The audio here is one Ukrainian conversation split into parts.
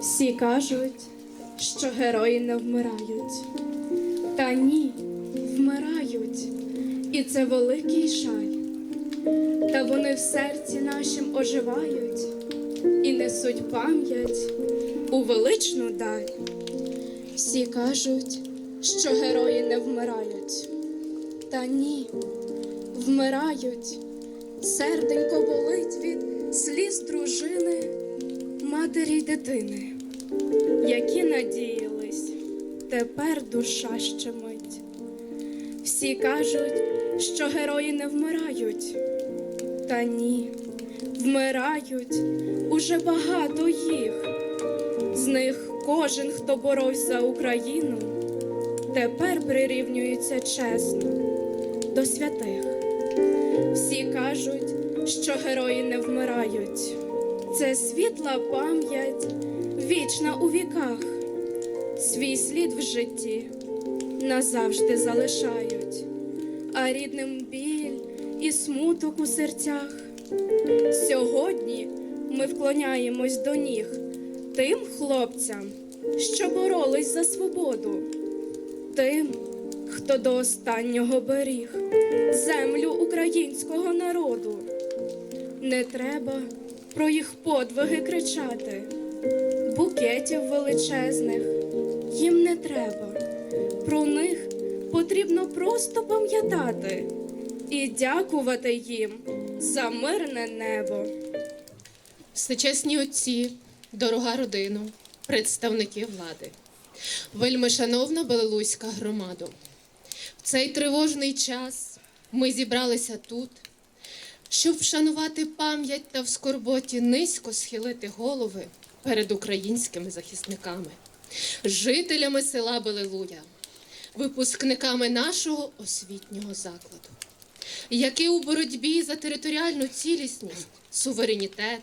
Всі кажуть, що герої не вмирають. Та ні, вмирають, і це великий жаль. Та вони в серці нашім оживають і несуть пам'ять у величну даль. Всі кажуть, що герої не вмирають. Та ні, вмирають. Серденько болить від сліз дружини, матері й дитини, які надіялись, тепер душа щемить. Всі кажуть, що герої не вмирають, та ні, вмирають уже багато їх. З них кожен, хто боровся за Україну, тепер прирівнюється чесно до святих. Всі кажуть, що герої не вмирають. Це світла пам'ять, вічна у віках. Свій слід в житті назавжди залишають, а рідним біль і смуток у серцях. Сьогодні ми вклоняємось до ніг тим хлопцям, що боролись за свободу, тим, хто до останнього беріг землю українського народу. Не треба про їх подвиги кричати, букетів величезних їм не треба. Про них потрібно просто пам'ятати і дякувати їм за мирне небо. Всечесні отці, дорога родину, представники влади, вельми шановна Белелуська громада. В цей тривожний час ми зібралися тут, щоб вшанувати пам'ять та в скорботі низько схилити голови перед українськими захисниками, жителями села Белелуя, випускниками нашого освітнього закладу які у боротьбі за територіальну цілісність, суверенітет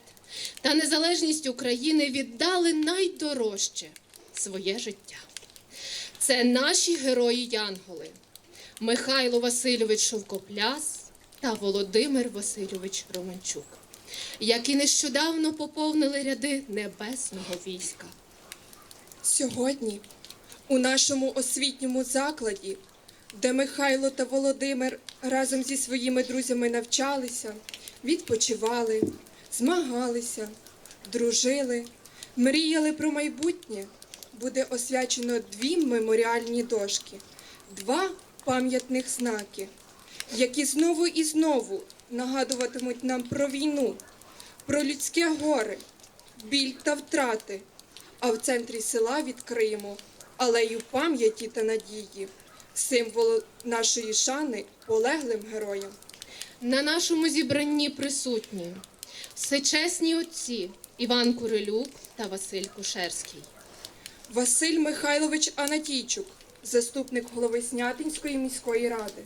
та незалежність України віддали найдорожче своє життя. Це наші герої Янголи Михайло Васильович Шовкопляс та Володимир Васильович Романчук, які нещодавно поповнили ряди небесного війська. Сьогодні у нашому освітньому закладі, де Михайло та Володимир разом зі своїми друзями навчалися, відпочивали, змагалися, дружили, мріяли про майбутнє, буде освячено дві меморіальні дошки, два пам'ятних знаки, які знову і знову нагадуватимуть нам про війну, про людське горе, біль та втрати. А в центрі села відкриємо алею пам'яті та надії, символ нашої шани полеглим героям. На нашому зібранні присутні всечесні отці Іван Курилюк та Василь Кушерський. Василь Михайлович Анатійчук, заступник голови Снятинської міської ради.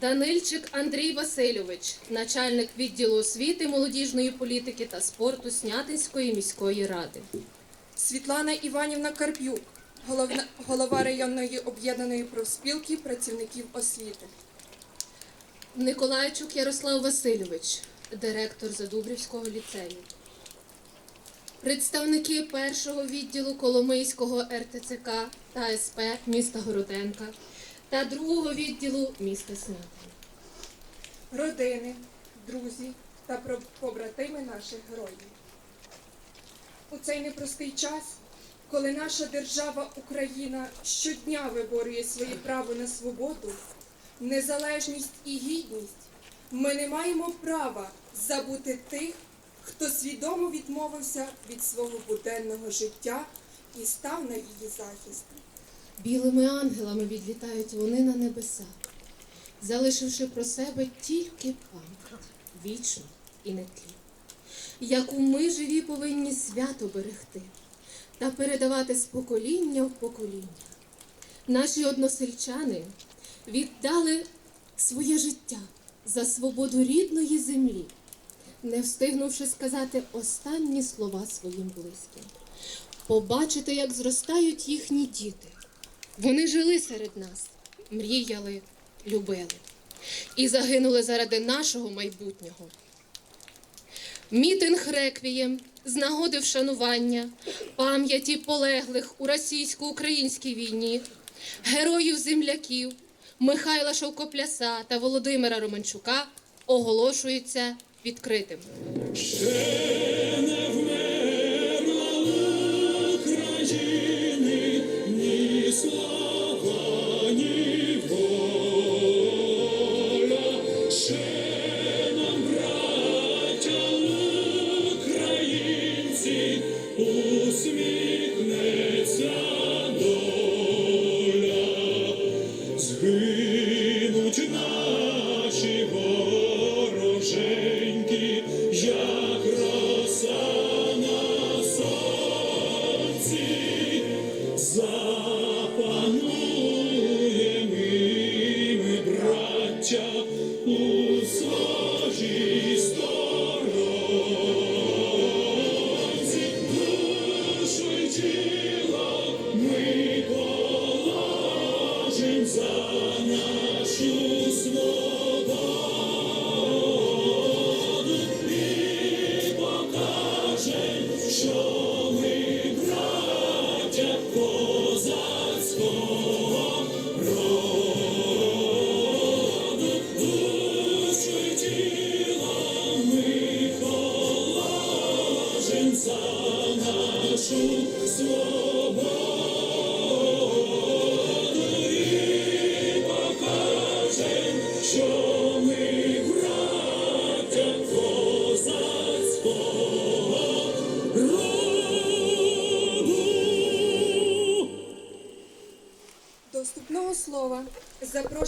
Данильчик Андрій Васильович, начальник відділу освіти, молодіжної політики та спорту Снятинської міської ради. Світлана Іванівна Карп'юк, головна, голова районної об'єднаної профспілки працівників освіти. Николайчук Ярослав Васильович, директор Задубрівського ліцею. Представники першого відділу Коломийського РТЦК та СП міста Городенка та другого відділу міста Снятин. родини, друзі та побратими наших героїв. У цей непростий час, коли наша держава Україна щодня виборює своє право на свободу, незалежність і гідність, ми не маємо права забути тих, хто свідомо відмовився від свого буденного життя і став на її захист. Білими ангелами відлітають вони на небеса, залишивши про себе тільки пам'ять, вічну і нетлі, яку ми живі повинні свято берегти та передавати з покоління в покоління. Наші односельчани віддали своє життя за свободу рідної землі, не встигнувши сказати останні слова своїм близьким побачити, як зростають їхні діти. Вони жили серед нас, мріяли, любили і загинули заради нашого майбутнього. Мітинг реквієм з нагоди вшанування пам'яті полеглих у російсько-українській війні, героїв земляків Михайла Шовкопляса та Володимира Романчука оголошується відкритим.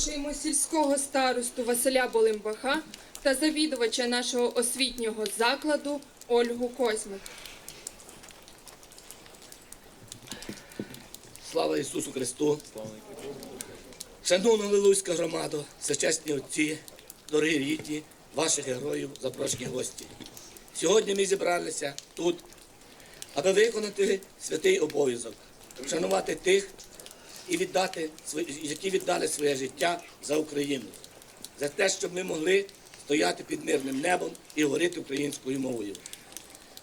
Запрошуємо сільського старосту Василя Болимбаха та завідувача нашого освітнього закладу Ольгу Козьмик. Слава Ісусу Христу! Шановна Лилуйська громада, всечесні отці, дорогі рідні, ваших героїв, запрошені гості. Сьогодні ми зібралися тут, аби виконати святий обов'язок, вшанувати тих, і віддати, які віддали своє життя за Україну, за те, щоб ми могли стояти під мирним небом і говорити українською мовою.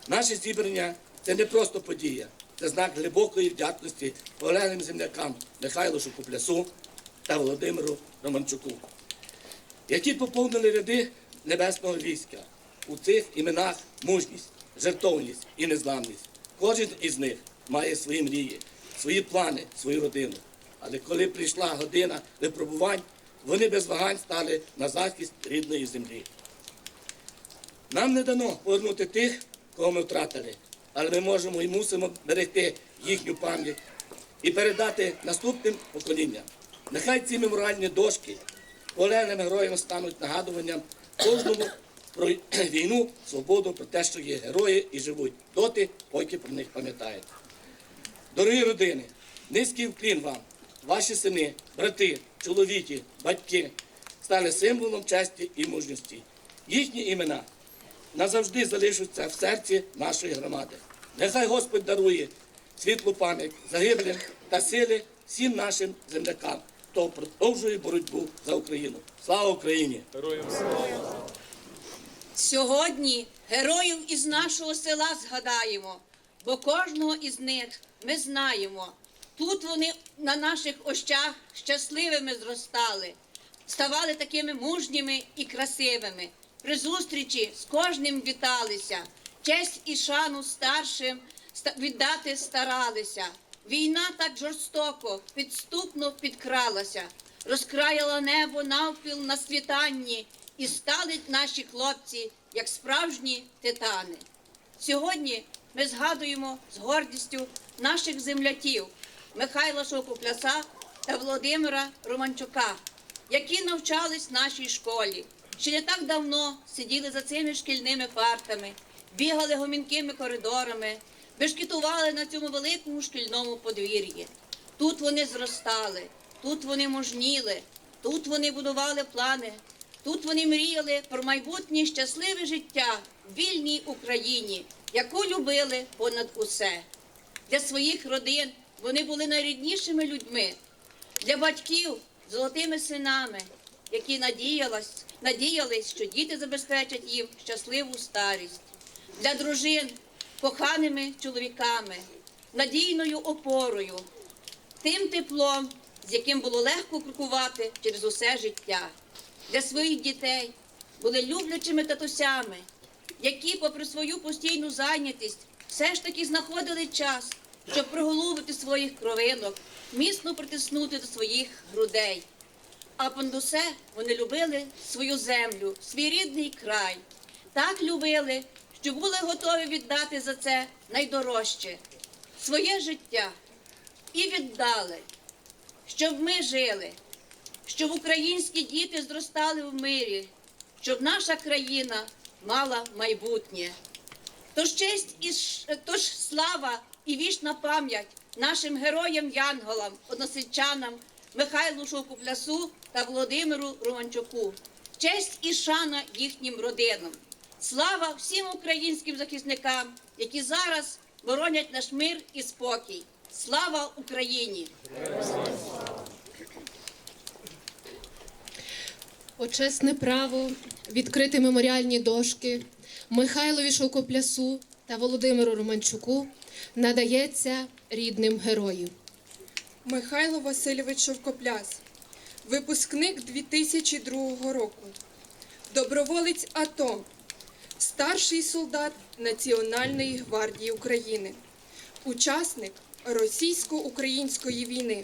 Наше зібрання це не просто подія, це знак глибокої вдячності полеглим землякам Михайлу Шукуплясу та Володимиру Романчуку, які поповнили ряди небесного війська. У цих іменах мужність, жертовність і незламність. Кожен із них має свої мрії, свої плани, свою родину. Але коли прийшла година випробувань, вони без вагань стали на захист рідної землі. Нам не дано повернути тих, кого ми втратили, але ми можемо і мусимо берегти їхню пам'ять і передати наступним поколінням. Нехай ці меморіальні дошки полеглим героям стануть нагадуванням кожному про війну, свободу, про те, що є герої і живуть доти, поки про них пам'ятають. Дорогі родини, низький вклін вам, ваші сини, брати, чоловіки, батьки стали символом честі і мужності. Їхні імена назавжди залишаться в серці нашої громади. Нехай Господь дарує світлу пам'ять загиблим та сили всім нашим землякам, хто продовжує боротьбу за Україну. Слава Україні! Сьогодні героїв із нашого села згадаємо, бо кожного із них ми знаємо. Тут вони на наших ощах щасливими зростали, ставали такими мужніми і красивими. При зустрічі з кожним віталися, честь і шану старшим віддати старалися. Війна так жорстоко, підступно підкралася, розкраяла небо навпіл на світанні, і стали наші хлопці, як справжні титани. Сьогодні ми згадуємо з гордістю наших земляків Михайла Шокопляса та Володимира Романчука, які навчались в нашій школі. Ще не так давно сиділи за цими шкільними партами, бігали гомінкими коридорами, бешкетували на цьому великому шкільному подвір'ї. Тут вони зростали, тут вони мужніли, тут вони будували плани, тут вони мріяли про майбутнє щасливе життя в вільній Україні, яку любили понад усе. Для своїх родин вони були найріднішими людьми, для батьків золотими синами, які надіялись, що діти забезпечать їм щасливу старість. для дружин коханими чоловіками, надійною опорою, тим теплом, з яким було легко крокувати через усе життя, для своїх дітей були люблячими татусями, які, попри свою постійну зайнятість, все ж таки знаходили час, щоб приголубити своїх кровинок, міцно притиснути до своїх грудей. А понад вони любили свою землю, свій рідний край. Так любили, що були готові віддати за це найдорожче своє життя і віддали, щоб ми жили, щоб українські діти зростали в мирі, щоб наша країна мала майбутнє. Тож честь і тож слава і вічна пам'ять нашим героям Янголам, односельчанам Михайлу Шовкуплясу та Володимиру Романчуку. Честь і шана їхнім родинам. Слава всім українським захисникам, які зараз боронять наш мир і спокій. Слава Україні! Почесне право відкрити меморіальні дошки Михайлові Шовкоплясу та Володимиру Романчуку надається рідним героїв. Михайло Васильович Шовкопляс, випускник 2002 року, доброволець АТО, старший солдат Національної гвардії України, учасник російсько-української війни.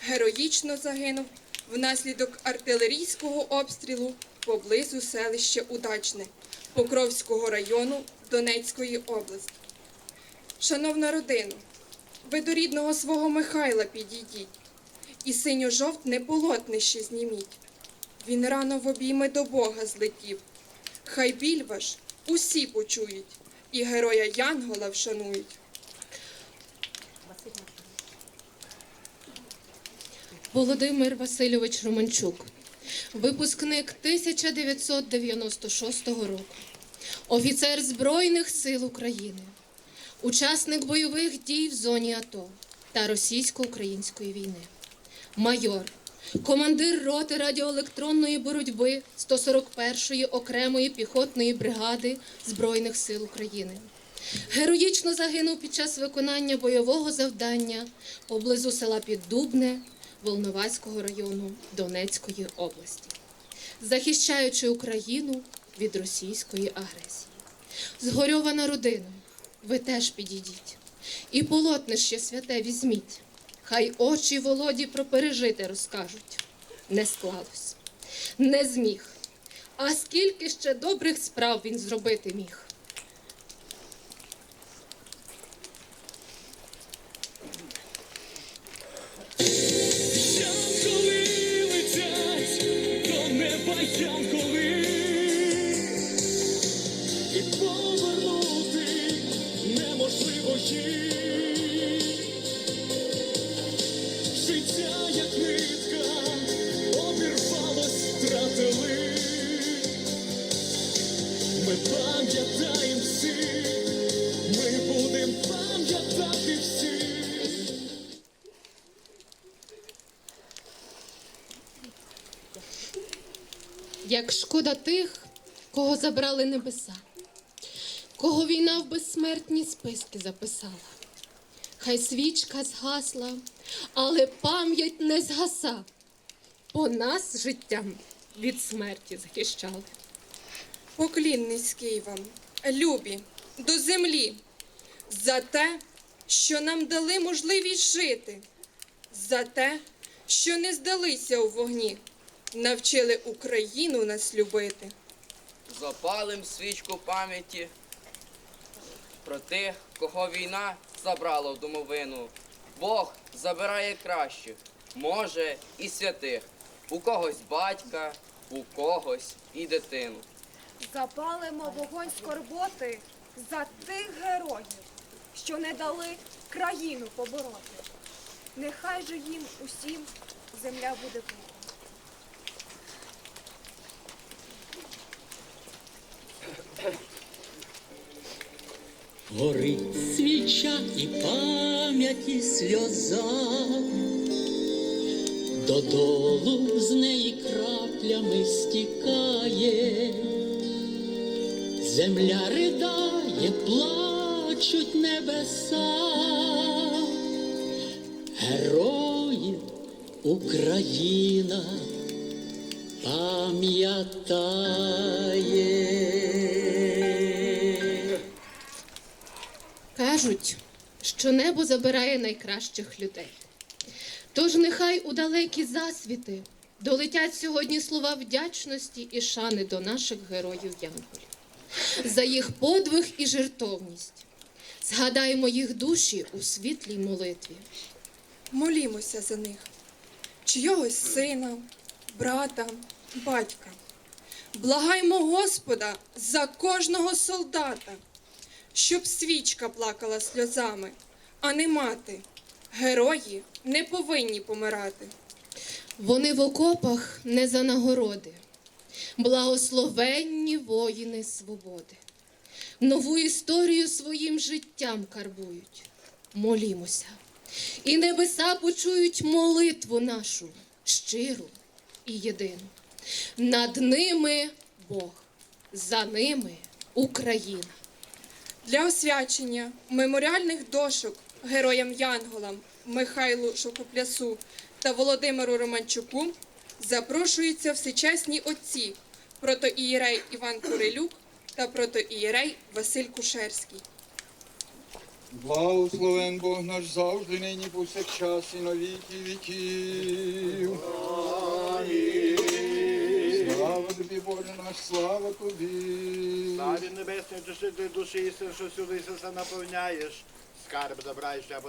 Героїчно загинув внаслідок артилерійського обстрілу поблизу селища Удачне Покровського району Донецької області. Шановна родина, ви до рідного свого Михайла підійдіть і синьо-жовтне полотнище зніміть. Він рано в обійми до Бога злетів. Хай біль ваш усі почують, і героя Янгола вшанують. Володимир Васильович Романчук, випускник 1996 року, офіцер Збройних сил України, учасник бойових дій в зоні АТО та російсько-української війни, майор, командир роти радіоелектронної боротьби 141-ї окремої піхотної бригади Збройних сил України. Героїчно загинув під час виконання бойового завдання поблизу села Піддубне Волноваського району Донецької області, захищаючи Україну від російської агресії. Згорьована родина, ви теж підійдіть. І полотнище святе візьміть. Хай очі Володі про пережити розкажуть. Не склалось, не зміг. А скільки ще добрих справ він зробити міг. Як шкода тих, кого забрали небеса, кого війна в безсмертні списки записала. Хай свічка згасла, але пам'ять не згаса, бо нас життям від смерті захищали. Поклін низький вам, любі, до землі, за те, що нам дали можливість жити, за те, що не здалися у вогні, навчили Україну нас любити. Запалим свічку пам'яті про тих, кого війна забрала в домовину. Бог забирає кращих, може і святих. У когось батька, у когось і дитину. Запалимо вогонь скорботи за тих героїв, що не дали країну побороти. Нехай же їм усім земля буде Горить свіча і пам'ять і сльоза, додолу з неї краплями стікає, Земля ридає, плачуть небеса, героїв Україна пам'ятає. Кажуть, що небо забирає найкращих людей. Тож нехай у далекі засвіти долетять сьогодні слова вдячності і шани до наших героїв Янголів за їх подвиг і жертовність. Згадаймо їх душі у світлій молитві. Молімося за них, чийогось сина, брата, батька. Благаймо Господа за кожного солдата, щоб свічка плакала сльозами, а не мати. Герої не повинні помирати. Вони в окопах не за нагороди, благословенні воїни свободи. Нову історію своїм життям карбують. Молімося. І небеса почують молитву нашу, щиру і єдину. Над ними Бог, за ними Україна. Для освячення меморіальних дошок героям Янголам Михайлу Шокоплясу та Володимиру Романчуку запрошуються всечесні отці протоієрей Іван Курилюк та протоієрей Василь Кушерський. Благословен Бог наш завжди, нині повсякчас і на віки віків. Тобі, Боже наш, слава тобі. Славі небесний, душі ти душі що сюди все наповняєш. Скарб добра і ще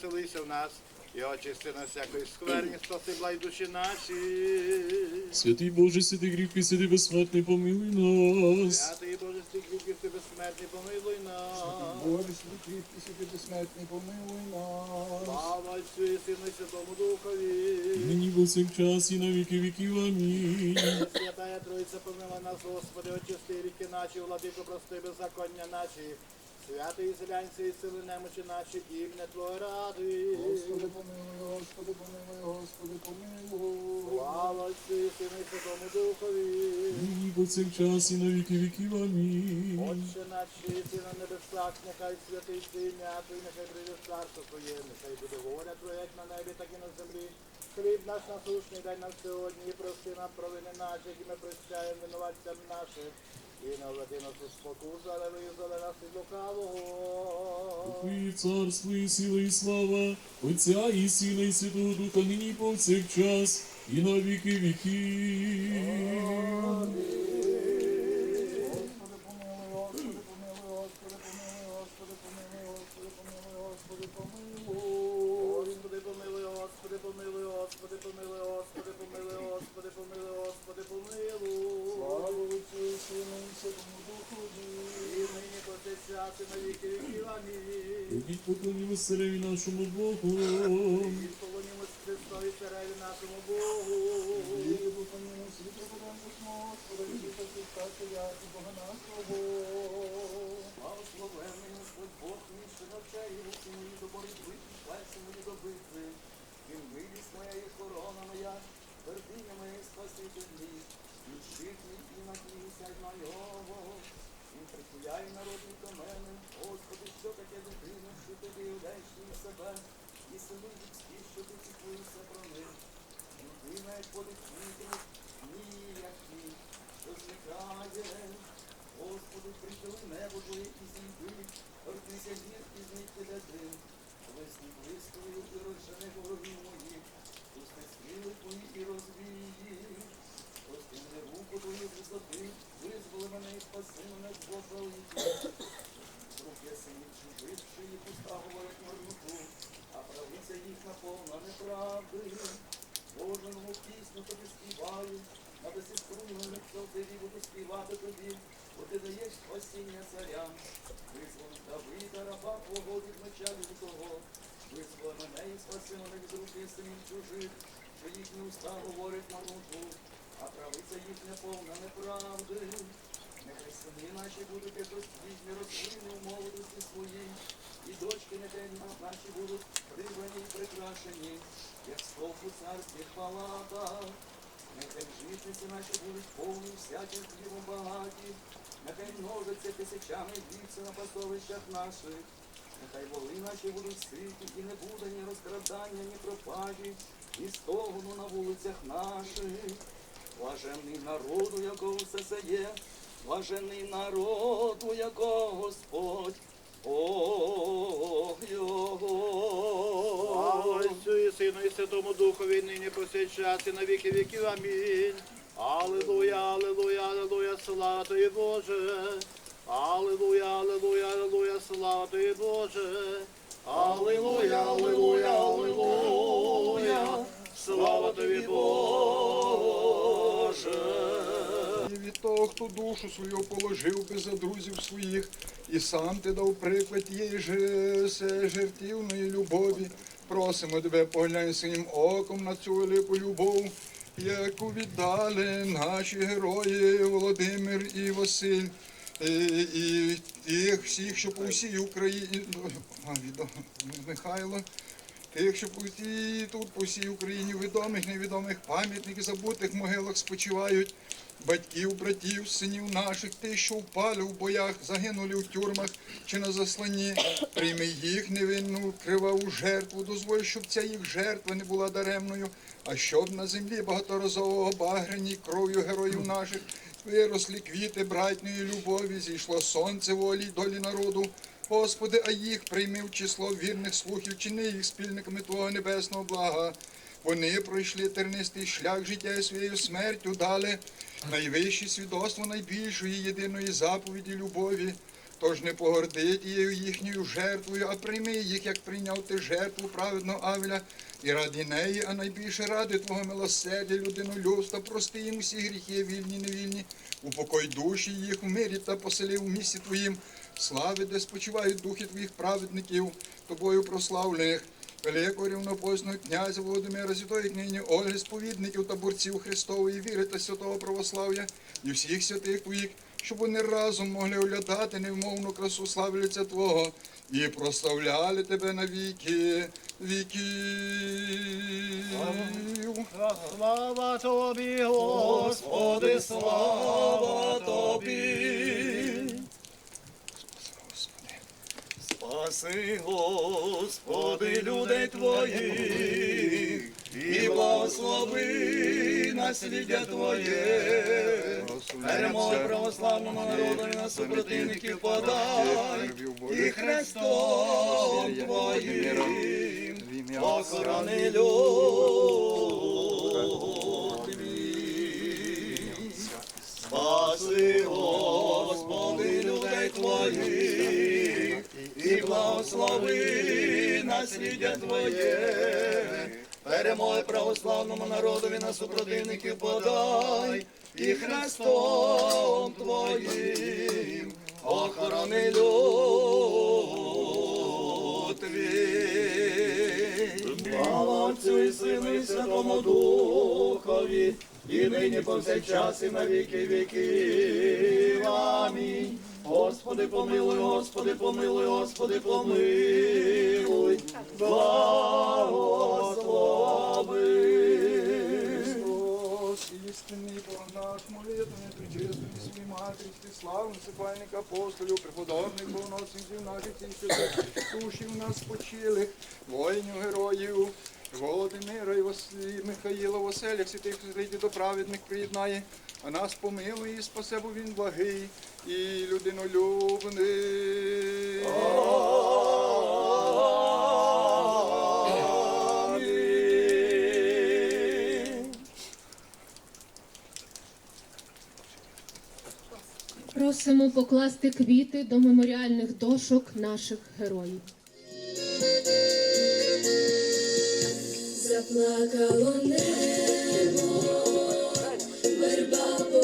селися в нас. І очисти нас всякої скверні, спаси блай душі наші. Святий Боже, святий грібкий, святий безсмертний, помилуй нас. Святий Боже, стих віків, ти безсмертний, помилуй нас. Боже, свій кріпкий, святий безсмертний, помилуй нас. Слава Отцю і Сину і Святому Духові. Нині повсякчас і на віки віків. Амінь. Святая Троїця, помила нас, Господи, очисти ріки наші, владико, прости беззаконня наші. Святий зелянці і сили немочі наші, ім'я Твоє ради. Господи, помилуй, Господи, помилуй, Господи, помилуй. Слава Отцю і Сину і Святому Духові. Нині повсякчас і на віки віків. Амінь. Отче наш, що єси на небесах, нехай святиться ім'я Твоє, нехай прийде царство Твоє, нехай буде воля Твоя, як на небі, так і на землі. Хліб наш насущний дай нам сьогодні, і прости нам провини наші, які ми прощаємо винуватцям нашим. І не введи нас у спокусу, але визволи нас від лукавого. Твої царство і сила і слава, Отця і Сина і Святого Духа, нині повсякчас і на віки віків. Господи, помилуй, Господи, помилуй, Господи, помилуй, Господи, помилуй, Господи, помилуй, Господи, помилуй. Господи, помилуй, Господи, помилуй, Господи, помилуй, Господи, помилуй, Господи, помилуй, Господи, помилуй. Слава Отцю і Сину і Святому Духові. І нині повсякчас і на віки віків. Ідіть поклонімо цареві нашому Богу. І Христові цареві нашому Богу. Вірю, поклонімо світло, подам Господа, Ісуса Христа, Царя і Бога нашого. Благословенний Господь Бог, мій, що навчає руки мої до боротьби, і пальці мої до битви. Він милість моя і корона моя, твердиня моя і спаситель мій. Він щит мій і на. Він прикуляє народів до мене. Господи, що таке ти їм себе, і сини людські, що ти цікуєшся про них. Людина, як світом, ніяк ні, що зникає. Господи, прихили небо твоє і зійди, торкнися гір і зникти дим. Весні блискою і розжени ворогів моїх, пусти стріли твої і розвії. Розтягни руку твою висоти, визволи мене і спаси мене з Божа Руки синів чужих, що їх уста говорять марноту, а правиця їх наповна неправди. Кожному пісню тобі співаю, на струнами псалтирі буду тобі, бо ти даєш спасіння царям. Визволи Давида, раба твого від меча лютого, визволи мене і спаси мене від руки синів чужих, що їхні уста говорять марноту, а правиця їхня повна неправди. Нехай сини наші будуть розквітні, рослини молодості своїй, і дочки нехай наші будуть прибрані і прикрашені, як стовп у царських палатах. Нехай житниці наші будуть повні всяким хлібом багаті, нехай множиться тисячами вівці на пасовищах наших. Нехай воли наші будуть ситі, і не буде ні розкрадання, ні пропажі, ні стогону на вулицях наших. Блаженний народу, якого все це є, блаженний народу, якого Господь Бог його. Отцю і Сину і Святому Духові, нині повсякчас і на віки віків. Амінь. Аллилуйя, аллилуйя, аллилуйя, слава тобі, Боже. Аллилуйя, аллилуйя, аллилуйя, слава тобі, Боже. Аллилуйя, аллилуйя, аллилуйя, слава тобі, Боже. Того, хто душу свою положив би за друзів своїх, і сам ти дав приклад же жертівної любові. Просимо тебе, поглянь своїм оком на цю велику любов, яку віддали наші герої Володимир і Василь. І, і всіх, що по всій Україні, Михайло, Тих, що по всій, тут по всій Україні відомих, невідомих пам'ятників, забутих могилах спочивають батьків, братів, синів наших, тих, що впали в боях, загинули в тюрмах чи на засланні. Прийми їх невинну криваву жертву, дозволь, щоб ця їх жертва не була даремною, а щоб на землі багаторазово обагрені кров'ю героїв наших виросли квіти братньої любові, зійшло сонце волі й долі народу. Господи, а їх прийми в число вірних слухів, чини їх спільниками Твого небесного блага. Вони пройшли тернистий шлях життя своєю смертю дали найвище свідоцтво найбільшої єдиної заповіді любові. Тож не погорди тією їхньою жертвою, а прийми їх, як прийняв ти жертву праведного Авеля, і ради неї, а найбільше ради Твого милосердя, людинолюбства, прости їм усі гріхи, вільні, невільні, упокой душі їх в мирі та посели в місті Твоїм, слави, де спочивають духи Твоїх праведників, тобою прославлених. Великого рівнопосного князя Володимира Святої книні Ольги, сповідників та борців Христової віри та святого православ'я і всіх святих твоїх, щоб вони разом могли оглядати невмовну красу слави лиця Твого і прославляли тебе на віки віків. Слава тобі, Господи, слава тобі. Спаси, Господи, людей Твоїх, і благослови насліддя Твоє. Перемоги православному народу і на супротивників подай, і Христом Твоїм охорони люд. Спаси, Господи, людей Твоїх, благослови насліддя Твоє, перемоги православному народові на супротивників подай, і Христом Твоїм охорони люд твій. Слава Отцю і Сину і Святому Духові, і нині повсякчас і на віки віків. Амінь. Господи, помилуй, Господи, помилуй, Господи, помилуй, благослови. Христос, істинний Бог наш, молитвами причесної свій матері, славних сипальник апостолів, преподобних богоносників наших і святих душів нас спочилих, воїнів, героїв, Володимира і Михаїла, Василя, святих святих до праведних приєднає, а нас помилує і спасе, бо він благий і людинолюбний. Просимо покласти квіти до меморіальних дошок наших героїв. Заплакало небо. Love.